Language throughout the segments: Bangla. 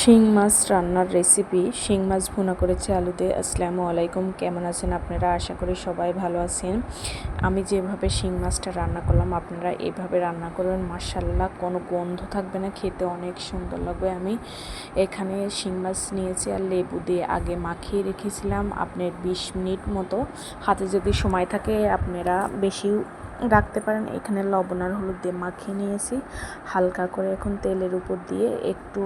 শিং মাছ রান্নার রেসিপি শিং মাছ ভুনা করেছে আলুতে। আসসালামু আলাইকুম, কেমন আছেন আপনারা? আশা করি সবাই ভালো আছেন। আমি যেভাবে শিং মাছটা রান্না করলাম, আপনারা এইভাবে রান্না করবেন মার্শাল্লাহ কোনো গন্ধ থাকবে না, খেতে অনেক সুন্দর লাগবে। আমি এখানে শিং মাছ নিয়েছি আর লেবু দিয়ে আগে মাখিয়ে রেখেছিলাম। আপনার বিশ মিনিট মতো হাতে যদি সময় থাকে, আপনারা বেশি রাখতে পারেন। এখানে লবণ আর হলুদ দিয়ে মাখিয়ে নিয়েছি। হালকা করে এখন তেলের উপর দিয়ে একটু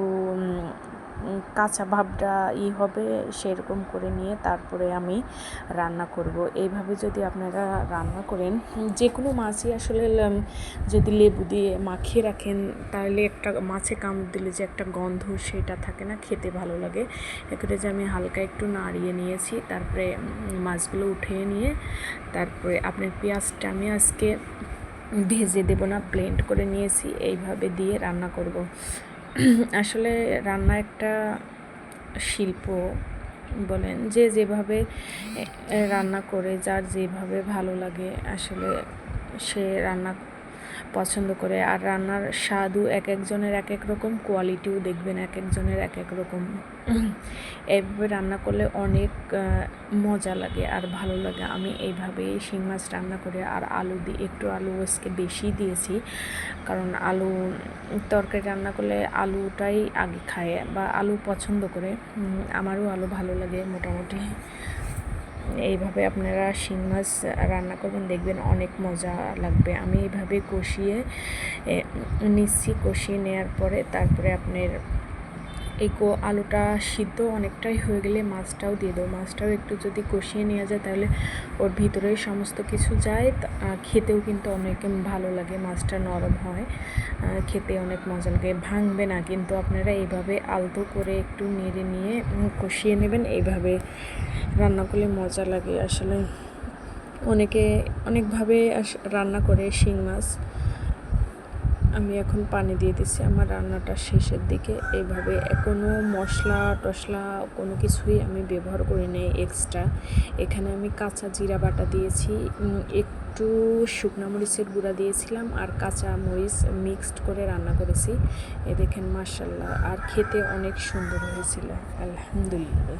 কাঁচা ভাবটা ই হবে সেরকম করে নিয়ে তারপরে আমি রান্না করব। এইভাবে যদি আপনারা রান্না করেন যে কোনো মাছই আসলে যদি লেবু দিয়ে মাখিয়ে রাখেন, তাহলে একটা মাছে কামড় দিলে যে একটা গন্ধ সেটা থাকে না, খেতে ভালো লাগে। এক্ষেত্রে যে আমি হালকা একটু নাড়িয়ে নিয়েছি, তারপরে মাছগুলো উঠিয়ে নিয়ে, তারপরে আপনার পেঁয়াজটা আমি আজকে ভেজে দেবো না, ব্লেন্ড করে নিয়েছি, এইভাবে দিয়ে রান্না করব। আসলে রান্না একটা শিল্প বলেন, যে যেভাবে রান্না করে, যার যেভাবে ভালো লাগে, আসলে সে রান্না পছন্দ করে। আর রান্নার স্বাদও এক একজনের এক এক রকম কোয়ালিটিও দেখবেন এক একজনের এক এক রকম। এইভাবে রান্না করলে অনেক মজা লাগে আর ভালো লাগে। আমি এইভাবেই শিং মাছ রান্না করে আর আলু দিয়ে একটু আলু আজকে বেশি দিয়েছি। কারণ আলু, তরকারি রান্না করলে আলুটাই আগে খায় বা আলু পছন্দ করে। আমারও আলু ভালো লাগে মোটামুটি। এইভাবে আপনারা শিং মাছ রান্না করবেন, দেখবেন অনেক মজা লাগবে। আমি এইভাবে কষিয়ে নিচ্ছি, কষিয়ে নেওয়ার পরে তারপরে আপনার এই কো আলুটা সিদ্ধ অনেকটাই হয়ে গেলে মাছটাও দিয়ে দেবো। মাছটাও একটু যদি কষিয়ে নেওয়া যায় তাহলে ওর ভিতরে সমস্ত কিছু যায়। খেতেও কিন্তু অনেক ভালো লাগে, মাছটা নরম হয়। খেতে অনেক মজা লাগে। ভাঙবে না, কিন্তু আপনারা এইভাবে আলতো করে একটু নেড়ে নিয়ে কষিয়ে নেবেন। এইভাবে রান্না করলে মজা লাগে। আসলে অনেকে অনেকভাবে রান্না করে শিং মাছ। আমি এখন পানি দিয়ে দিচ্ছি আমার রান্নাটা শেষের দিকে। এইভাবে কোনো মশলা টশলা কোনো কিছুই আমি ব্যবহার করি নেই এক্সট্রা এখানে আমি কাঁচা জিরা বাটা দিয়েছি একটু শুকনা মরিচের গুঁড়া দিয়েছিলাম আর কাঁচা মরিচ মিক্সড করে রান্না করেছি। এ দেখেন মার্শাল্লাহ আর খেতে অনেক সুন্দর হয়েছিল, আলহামদুলিল্লাহ।